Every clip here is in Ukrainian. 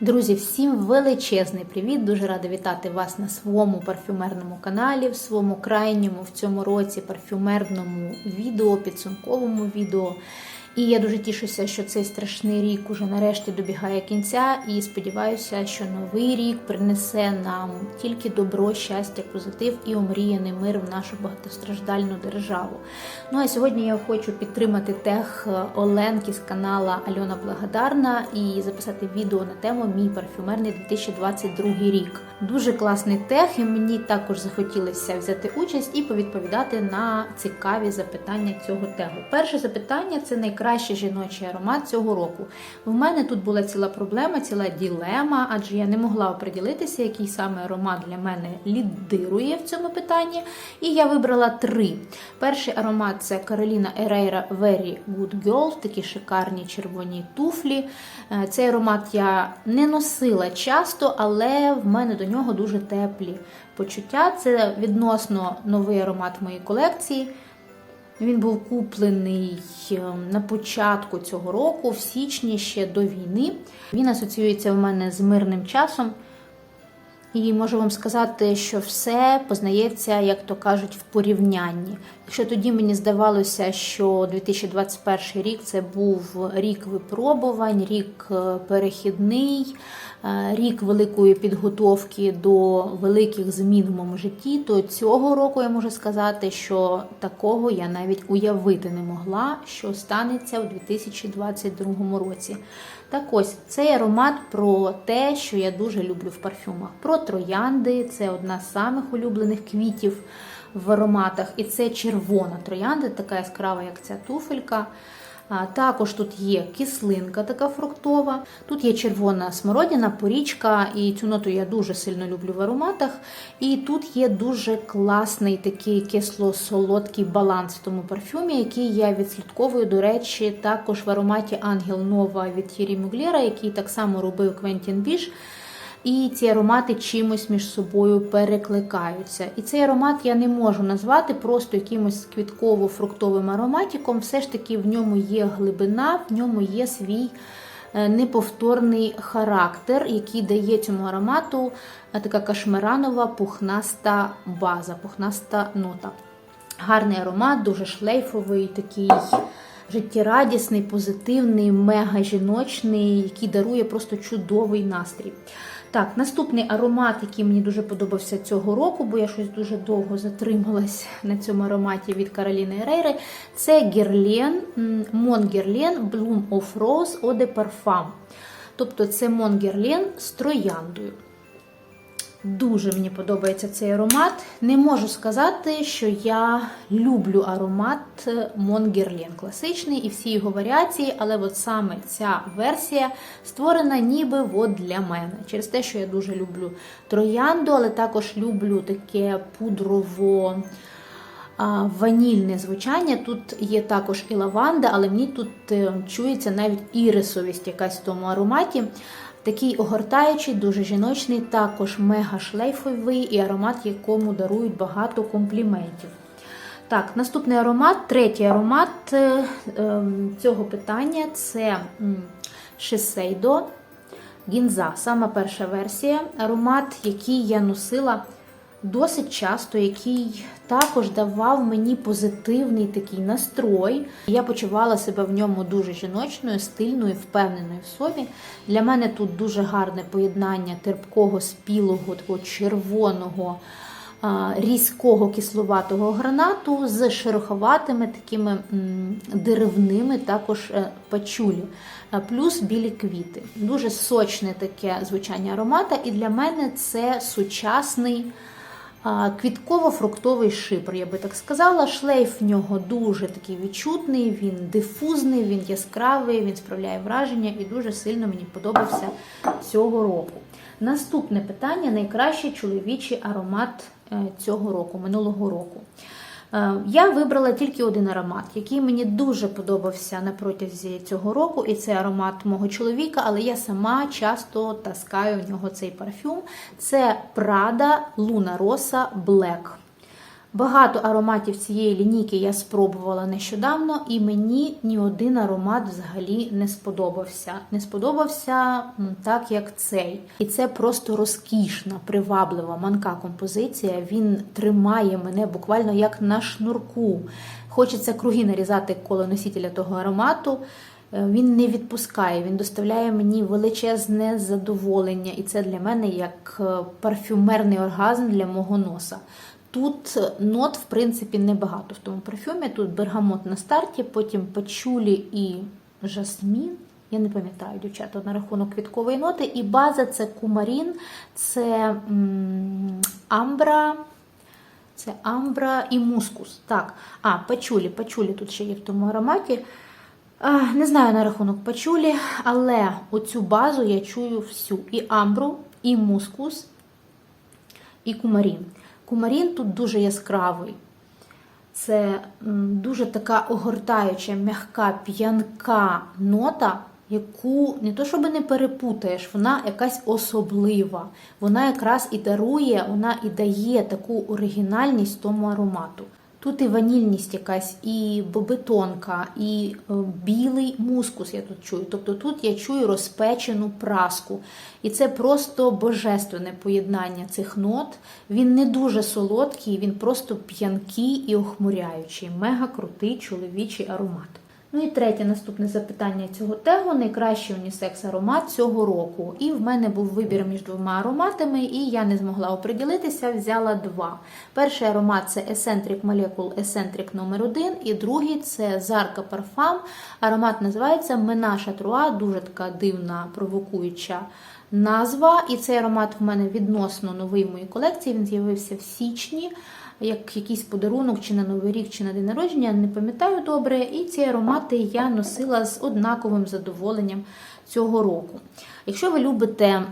Друзі, всім величезний привіт! Дуже рада вітати вас на своєму парфюмерному каналі, в своєму крайньому в цьому році парфюмерному відео, підсумковому відео. І я дуже тішуся, що цей страшний рік уже нарешті добігає кінця, і сподіваюся, що новий рік принесе нам тільки добро, щастя, позитив і омріяний мир в нашу багатостраждальну державу. Ну а сьогодні я хочу підтримати тех Оленки з канала Альона Благодарна і записати відео на тему Мій парфюмерний 2022 рік. Дуже класний тех, і мені також захотілося взяти участь і повідповідати на цікаві запитання цього тегу. Перше запитання це найкращий жіночий аромат цього року. В мене тут була ціла проблема, ціла ділема, адже я не могла оприділитися, який саме аромат для мене лідирує в цьому питанні. І я вибрала три. Перший аромат це Кароліна Ерейра Very Good Girl, такі шикарні червоні туфлі. Е, Цей аромат я не носила часто, але в мене до нього дуже теплі почуття. Це відносно новий аромат моєї колекції. Він був куплений е, на початку цього року, в січні ще до війни. Він асоціюється в мене з мирним часом. І можу вам сказати, що все познається, як то кажуть, в порівнянні. Якщо тоді мені здавалося, що 2021 рік це був рік випробувань, рік е, перехідний, рік великої підготовки до великих змін в моєму житті, то цього року я можу сказати, що такого я навіть уявити не могла, що станеться у 2022 році. Так ось цей аромат про те, що я дуже люблю в парфюмах. Про троянди, це одна з самих улюблених квітів в ароматах. І це червона троянда, така яскрава, як ця туфелька. Також тут є кислинка, така фруктова. Тут є червона смородина, порічка, і цю ноту я дуже сильно люблю в ароматах. І тут є дуже класний такий кисло-солодкий баланс в тому парфюмі, який я відслідковую, до речі, також в ароматі Ангел Нова від Thierry Муглєра, який так само робив Квентін Біш. І ці аромати чимось між собою перекликаються. І цей аромат я не можу назвати просто якимось квітково-фруктовим ароматиком. Все ж таки в ньому є глибина, в ньому є свій е, неповторний характер, який дає цьому аромату е, така кашмиранова пухнаста база, пухнаста нота. Гарний аромат, дуже шлейфовий, такий життєрадісний, позитивний, мега жіночний, який дарує просто чудовий настрій. Так, наступний аромат, який мені дуже подобався цього року, бо я щось дуже довго затрималась на цьому ароматі від Кароліни Ерейри, це Герлен, Мон Герлен Bloom of Rose Eau de Parfum. Тобто це Мон Герлен з трояндою. Дуже мені подобається цей аромат. Не можу сказати, що я люблю аромат Монгерлен класичний і всі його варіації, але от саме ця версія створена ніби от для мене. Через те, що я дуже люблю троянду, але також люблю таке пудрово. Ванільне звучання. Тут є також і лаванда, але мені тут е, чується навіть ірисовість якась в тому ароматі. Такий огортаючий, дуже жіночний, також мега шлейфовий і аромат, якому дарують багато компліментів. Так, наступний аромат, третій аромат е, е, цього питання це Шесейдо Гінза. Сама перша версія. Аромат, який я носила досить часто, який також давав мені позитивний такий настрой. Я почувала себе в ньому дуже жіночною, стильною, впевненою в собі. Для мене тут дуже гарне поєднання терпкого, спілого, такого червоного. Різкого кисловатого гранату з шероховатими такими деревними також е, пачулі, плюс білі квіти. Дуже сочне таке звучання аромата, і для мене це сучасний Квітково-фруктовий шипр, я би так сказала. Шлейф в нього дуже такий відчутний, він дифузний, він яскравий, він справляє враження і дуже сильно мені подобався цього року. Наступне питання: найкращий чоловічий аромат е, цього року, минулого року. Е, я вибрала тільки один аромат, який мені дуже подобався на протязі цього року, і це аромат мого чоловіка, але я сама часто таскаю в нього цей парфюм. Це Prada Luna Rosa Black. Багато ароматів цієї лінійки я спробувала нещодавно, і мені ні один аромат взагалі не сподобався. Не сподобався так, як цей. І це просто розкішна, приваблива, манка композиція. Він тримає мене буквально як на шнурку. Хочеться круги нарізати коло носителя того аромату. Е, Він не відпускає, він доставляє мені величезне задоволення, і це для мене як е, парфюмерний оргазм для мого носа. Тут нот, в принципі, небагато в тому парфюмі. Тут бергамот на старті, потім пачулі і жасмін. Я не пам'ятаю, дівчата, на рахунок квіткової ноти. І база це кумарін, це м, амбра. Це амбра і мускус. Так, а, пачулі, пачулі тут ще є в тому ароматі. Не знаю на рахунок пачулі, але оцю базу я чую всю: і амбру, і мускус, і кумарін. Кумарін тут дуже яскравий. Це дуже така огортаюча, м'яка, п'янка нота, яку не то щоб не перепутаєш, вона якась особлива. Вона якраз і дарує, вона і дає таку оригінальність тому аромату. Тут і ванільність якась, і бобетонка, і е, білий мускус я тут чую. Тобто тут я чую розпечену праску. І це просто божественне поєднання цих нот. Він не дуже солодкий, він просто п'янкий і охмуряючий. Мега крутий чоловічий аромат. Ну і третє наступне запитання цього тегу найкращий унісекс аромат цього року. І в мене був вибір між двома ароматами, і я не змогла оприділитися, взяла два. Перший аромат це Eccentric Molecule Eccentric номер 1 і другий це Zarka Parfum. Аромат називається Менаша Труа, дуже така дивна, провокуюча назва. І цей аромат в мене відносно новий в моїй колекції. Він з'явився в січні як якийсь подарунок, чи на Новий рік, чи на день народження, не пам'ятаю добре. І ці аромати я носила з однаковим задоволенням цього року. Якщо ви любите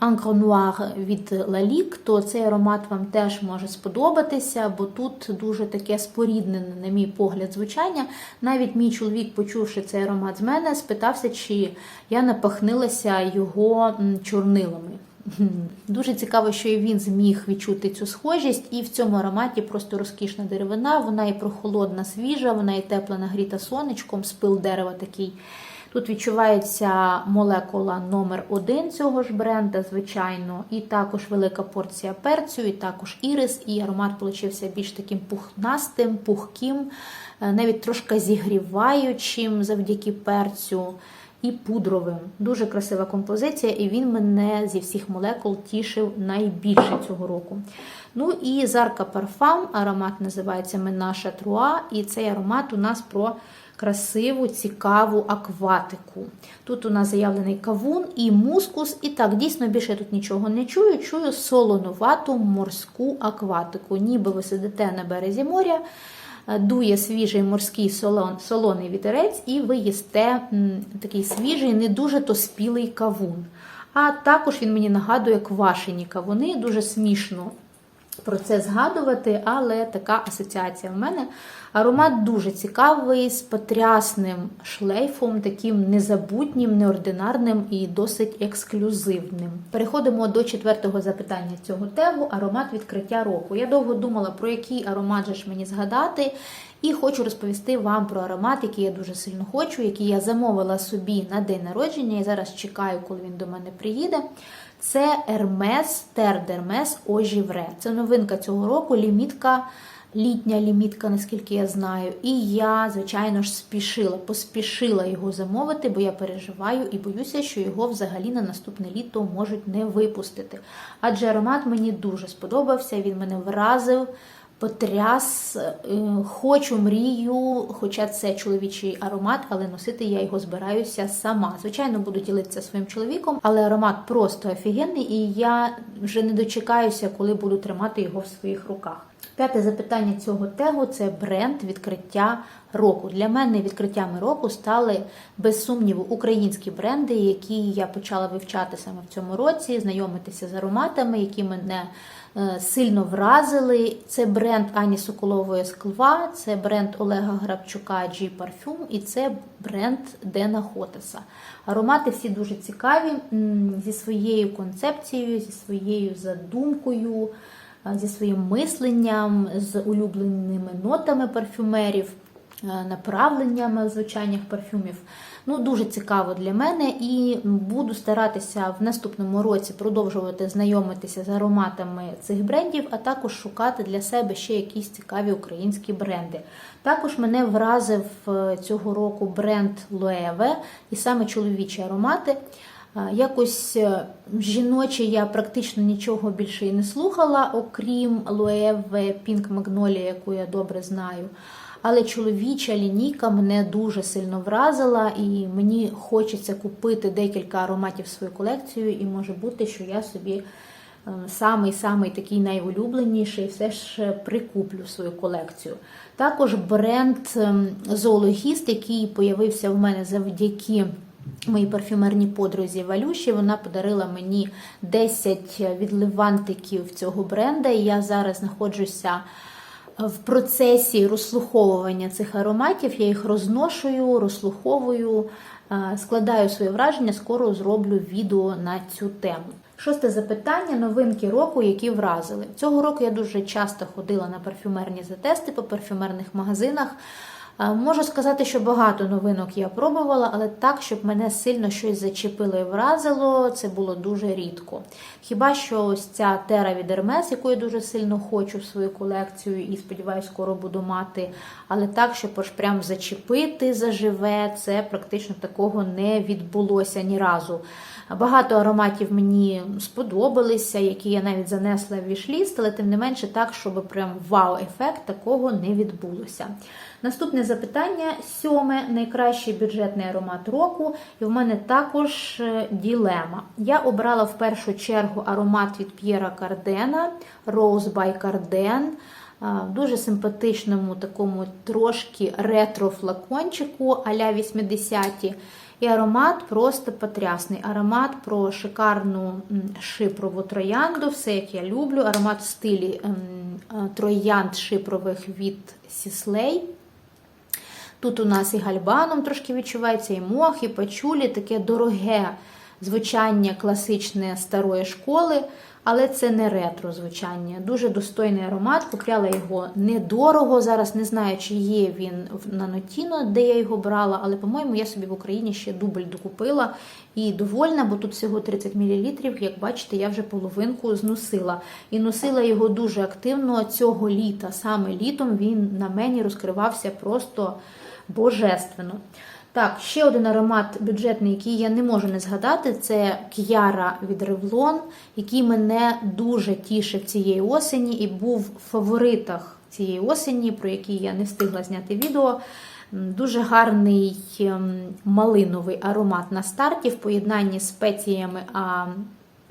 Encre Noir від Lalique, то цей аромат вам теж може сподобатися, бо тут дуже таке споріднене, на мій погляд, звучання. Навіть мій чоловік, почувши цей аромат з мене, спитався, чи я напахнилася його чорнилами. Дуже цікаво, що і він зміг відчути цю схожість, і в цьому ароматі просто розкішна деревина, вона і прохолодна, свіжа, вона і тепла нагріта сонечком, спил дерева такий. Тут відчувається молекула номер 1 цього ж бренда, звичайно, і також велика порція перцю, і також ірис, і аромат получився більш таким пухнастим, пухким, навіть трошки зігріваючим завдяки перцю і пудровим. Дуже красива композиція, і він мене зі всіх молекул тішив найбільше цього року. Ну і Зарка Парфам, аромат називається Менаша Труа, і цей аромат у нас про красиву, цікаву акватику. Тут у нас заявлений кавун і мускус, і так, дійсно більше я тут нічого не чую. Чую солонувату морську акватику. Ніби ви сидите на березі моря дує свіжий морський солон, солоний вітерець, і ви їсте такий свіжий, не дуже то спілий кавун. А також він мені нагадує квашені кавуни, дуже смішно про це згадувати, але така асоціація в мене. Аромат дуже цікавий, з потрясним шлейфом, таким незабутнім, неординарним і досить ексклюзивним. Переходимо до четвертого запитання цього тегу аромат відкриття року. Я довго думала, про який аромат же ж мені згадати, і хочу розповісти вам про аромат, який я дуже сильно хочу, який я замовила собі на день народження і зараз чекаю, коли він до мене приїде. Це Terre d'Hermes Ожівре. Це новинка цього року, лімітка, літня лімітка, наскільки я знаю. І я, звичайно ж, спішила, поспішила його замовити, бо я переживаю і боюся, що його взагалі на наступне літо можуть не випустити. Адже аромат мені дуже сподобався, він мене вразив. Потряс, хочу мрію, хоча це чоловічий аромат, але носити я його збираюся сама. Звичайно, буду ділитися своїм чоловіком, але аромат просто офігенний, і я вже не дочекаюся, коли буду тримати його в своїх руках. П'яте запитання цього тегу це бренд відкриття року. Для мене відкриттями року стали без сумніву українські бренди, які я почала вивчати саме в цьому році, знайомитися з ароматами, які мене сильно вразили. Це бренд Ані Соколової Склва, це бренд Олега Грабчука G Parfum і це бренд Дена Хотеса. Аромати всі дуже цікаві зі своєю концепцією, зі своєю задумкою. е, зі своїм мисленням, з улюбленими нотами парфюмерів, е, направленнями звичайних парфюмів. Ну, дуже цікаво для мене і буду старатися в наступному році продовжувати знайомитися з ароматами цих брендів, а також шукати для себе ще якісь цікаві українські бренди. Також мене вразив е, цього року бренд Loewe і саме чоловічі аромати. Е, Якось е, жіночі я практично нічого більше і не слухала, окрім Loewe Pink Magnolia, яку я добре знаю. Але чоловіча лінійка мене дуже сильно вразила, і мені хочеться купити декілька ароматів в свою колекцію, і може бути, що я собі самий-самий такий найулюбленіший все ж прикуплю свою колекцію. Також бренд ем, Зоологіст, який появився в мене завдяки моїй парфюмерній подрузі Валюші. Вона подарила мені 10 відливантиків цього бренда, і я зараз знаходжуся в процесі розслуховування цих ароматів. Я їх розношую, розслуховую, е, складаю своє враження, скоро зроблю відео на цю тему. Шосте запитання: новинки року, які вразили. Цього року я дуже часто ходила на парфюмерні затести по парфюмерних магазинах. Е, Можу сказати, що багато новинок я пробувала, але так, щоб мене сильно щось зачепило і вразило, це було дуже рідко. Хіба що ось ця тера від Hermes, яку я дуже сильно хочу в свою колекцію і сподіваюся, скоро буду мати. Але так, щоб аж прям зачепити заживе, це практично такого не відбулося ні разу. Багато ароматів мені сподобалися, які я навіть занесла в вішліст, але тим не менше так, щоб прям вау-ефект такого не відбулося. Наступне запитання: сьоме найкращий бюджетний аромат року. І в мене також е, ділема. Я обрала в першу чергу аромат від П'єра Кардена Rose by Carden. Дуже симпатичному такому трошки ретро-флакончику а-ля 80-ті. І аромат просто потрясний. Аромат про шикарну шипрову троянду, все як я люблю. Аромат в стилі троянд шипрових від Сіслей. Тут у нас і гальбаном трошки відчувається, і мох, і пачулі, таке дороге звучання класичне старої школи, але це не ретро звучання. Дуже достойний аромат. Купляла його недорого. Зараз не знаю, чи є він на Нотіно, де я його брала, але, по-моєму, я собі в Україні ще дубль докупила і довольна, бо тут всього 30 мл. Як бачите, я вже половинку зносила. І носила його дуже активно цього літа. Саме літом він на мені розкривався просто божественно. Так, ще один аромат бюджетний, який я не можу не згадати, це К'яра від Revlon, який мене дуже тішив цієї осені і був в фаворитах цієї осені, про який я не встигла зняти відео. Дуже гарний малиновий аромат на старті в поєднанні з спеціями, а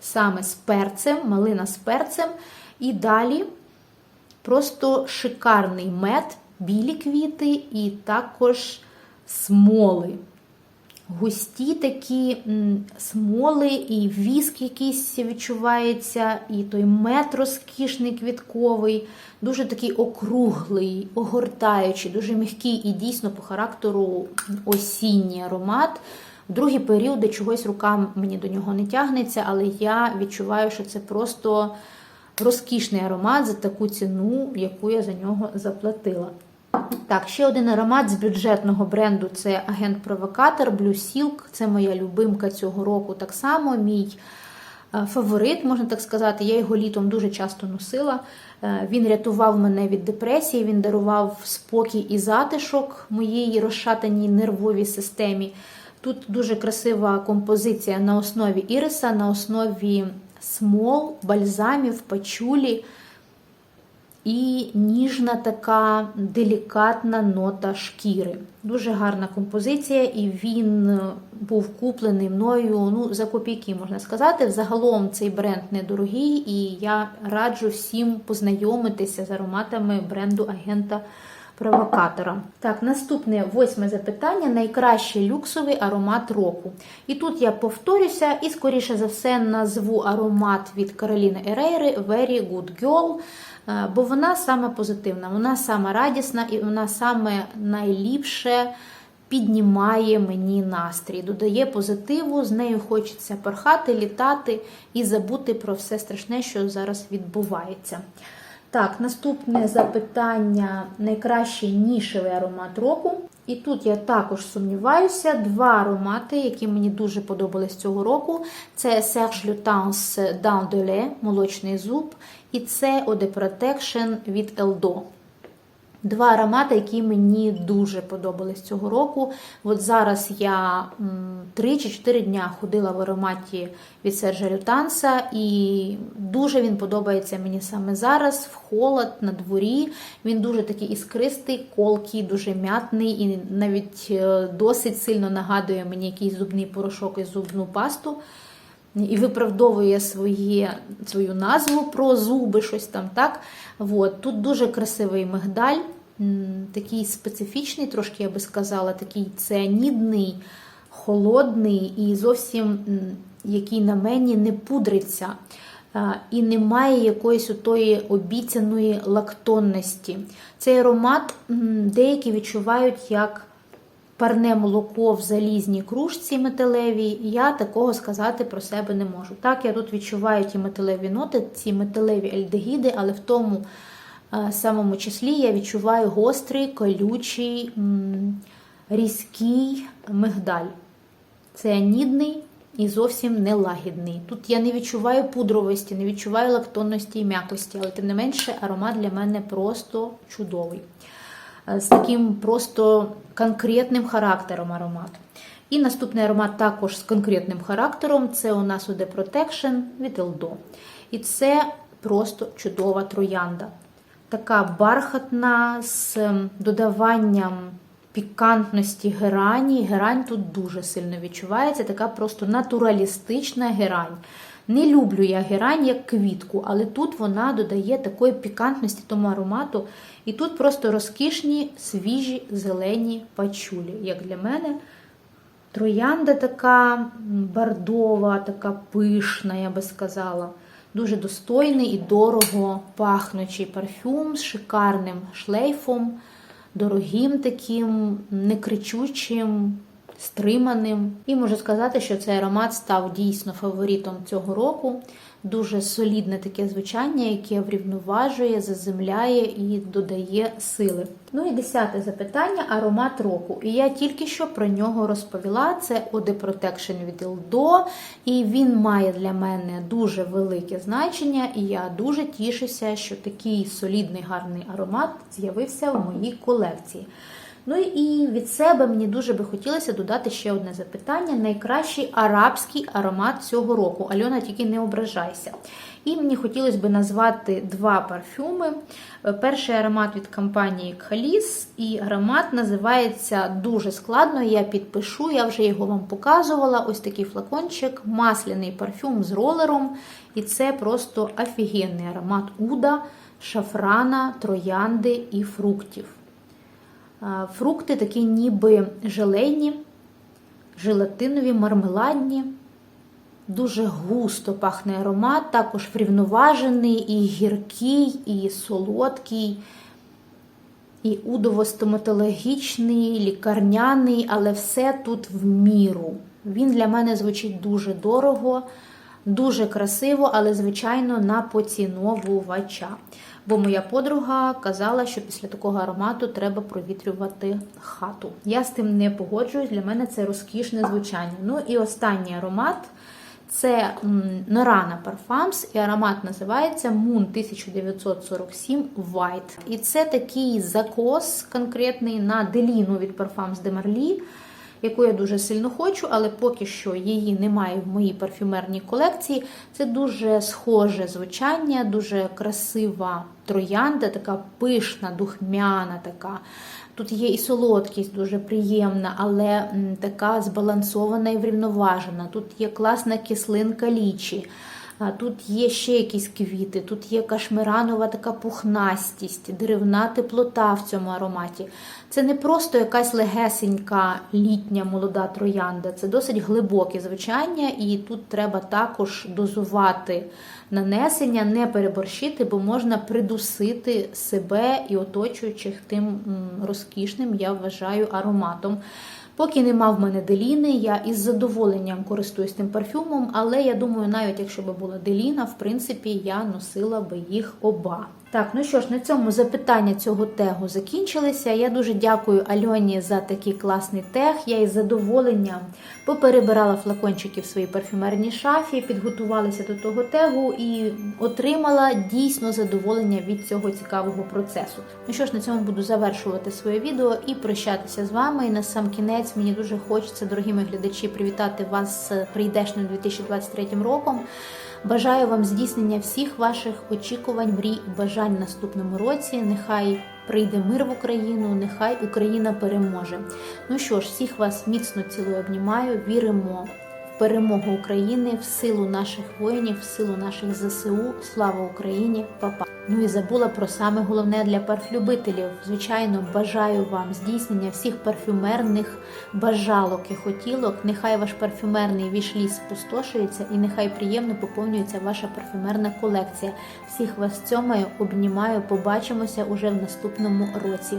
саме з перцем, малина з перцем. І далі просто шикарний мед, білі квіти і також смоли. Густі такі смоли, і віск якийсь відчувається, і той мед розкішний квітковий, дуже такий округлий, огортаючий, дуже м'який і дійсно по характеру осінній аромат. В другі періоди чогось рука мені до нього не тягнеться, але я відчуваю, що це просто розкішний аромат за таку ціну, яку я за нього заплатила. Так, ще один аромат з бюджетного бренду це агент-провокатор Blue Silk. Це моя любимка цього року. Так само мій е, фаворит, можна так сказати. Я його літом дуже часто носила. Е, він рятував мене від депресії, він дарував спокій і затишок моїй розшатаній нервовій системі. Тут дуже красива композиція на основі іриса, на основі смол, бальзамів, пачулі і ніжна така делікатна нота шкіри. Дуже гарна композиція, і він був куплений мною ну, за копійки, можна сказати. Взагалом цей бренд недорогий, і я раджу всім познайомитися з ароматами бренду агента. Провокатора. Так, наступне восьме запитання: найкращий люксовий аромат року. І тут я повторюся і, скоріше за все, назву аромат від Кароліни Ерейри Very Good Girl. Е, бо вона саме позитивна, вона саме радісна і вона саме найліпше піднімає мені настрій, додає позитиву, з нею хочеться порхати, літати і забути про все страшне, що зараз відбувається. Так, наступне запитання: найкращий нішевий аромат року. І тут я також сумніваюся. Два аромати, які мені дуже подобались цього року: це Serge Lutens lait, молочний зуб, і це Eau de Protection від Eldo. Два аромати, які мені дуже подобались цього року. От зараз я 3 чи 4 дня ходила в ароматі від Сержа Лютанса, і дуже він подобається мені саме зараз, в холод, на дворі. Він дуже такий іскристий, колкий, дуже м'ятний і навіть е, досить сильно нагадує мені якийсь зубний порошок і зубну пасту. І виправдовує своє, свою назву про зуби, щось там так. От. Тут дуже красивий мигдаль, такий специфічний, трошки я би сказала, такий цианідний, холодний і зовсім який на мені не пудриться. І немає якоїсь отої обіцяної лактонності. Цей аромат деякі відчувають як парне молоко в залізній кружці металевій, я такого сказати про себе не можу. Так, я тут відчуваю ті металеві ноти, ці металеві альдегіди, але в тому е, самому числі я відчуваю гострий, колючий, різкий мигдаль. Це анідний і зовсім не лагідний. Тут я не відчуваю пудровості, не відчуваю лактонності і м'якості, але тим не менше аромат для мене просто чудовий. Е, з таким просто конкретним характером аромат. І наступний аромат також з конкретним характером це у нас Ude Protection від Eldo. І це просто чудова троянда. Така бархатна з ем, додаванням пікантності герані. Герань тут дуже сильно відчувається, така просто натуралістична герань. Не люблю я герань як квітку, але тут вона додає такої пікантності тому аромату. І тут просто розкішні свіжі зелені пачулі. Як для мене, троянда така бардова, така пишна, я би сказала. Дуже достойний і дорого пахнучий парфюм з шикарним шлейфом, дорогим таким, некричучим стриманим. І можу сказати, що цей аромат став дійсно фаворитом цього року. Дуже солідне таке звучання, яке врівноважує, заземляє і додає сили. Ну і десяте запитання аромат року. І я тільки що про нього розповіла. Це Ode Protection від Ildo, і він має для мене дуже велике значення, і я дуже тішуся, що такий солідний гарний аромат з'явився в моїй колекції. Ну і від себе мені дуже би хотілося додати ще одне запитання: найкращий арабський аромат цього року. Альона, тільки не ображайся. І мені хотілося б назвати два парфюми. Перший аромат від компанії Кхаліс, і аромат називається дуже складно. Я підпишу, я вже його вам показувала. Ось такий флакончик, масляний парфюм з ролером. І це просто офігенний аромат уда, шафрана, троянди і фруктів. Фрукти такі ніби желейні, желатинові, мармеладні, дуже густо пахне аромат, також врівноважений, і гіркий, і солодкий, і удово-стоматологічний, лікарняний, але все тут в міру. Він для мене звучить дуже дорого, дуже красиво, але, звичайно, на поціновувача. Бо моя подруга казала, що після такого аромату треба провітрювати хату. Я з тим не погоджуюсь, для мене це розкішне звучання. Ну і останній аромат це Norana Parfums, і аромат називається Moon 1947 White. І це такий закос конкретний на деліну від Parfums de Marly яку я дуже сильно хочу, але поки що її немає в моїй парфюмерній колекції. Це дуже схоже звучання, дуже красива троянда, така пишна, духмяна. така. Тут є і солодкість дуже приємна, але така збалансована і врівноважена. Тут є класна кислинка лічі. Тут є ще якісь квіти, тут є кашмиранова така пухнастість, деревна теплота в цьому ароматі. Це не просто якась легесенька літня молода троянда, це досить глибоке звучання, і тут треба також дозувати нанесення, не переборщити, бо можна придусити себе і оточуючих тим розкішним, я вважаю, ароматом. Поки нема в мене деліни, я із задоволенням користуюсь тим парфюмом, але я думаю, навіть якщо б була деліна, в принципі, я носила би їх оба. Так, ну що ж, на цьому запитання цього тегу закінчилися. Я дуже дякую Альоні за такий класний тег. Я із задоволенням поперебирала флакончики в своїй парфюмерній шафі, підготувалася до того тегу і отримала дійсно задоволення від цього цікавого процесу. Ну що ж, на цьому буду завершувати своє відео і прощатися з вами. І на сам кінець мені дуже хочеться, дорогі мої глядачі, привітати вас з прийдешним 2023 роком. Бажаю вам здійснення всіх ваших очікувань, мрій бажань в наступному році. Нехай прийде мир в Україну, нехай Україна переможе. Ну що ж, всіх вас міцно цілую обнімаю. Віримо в перемогу України, в силу наших воїнів, в силу наших ЗСУ. Слава Україні! Па-па! Ну і забула про саме головне для парфлюбителів. Звичайно, бажаю вам здійснення всіх парфюмерних бажалок і хотілок. Нехай ваш парфюмерний вішліс спустошується і нехай приємно поповнюється ваша парфюмерна колекція. Всіх вас цьомаю, обнімаю. Побачимося уже в наступному році.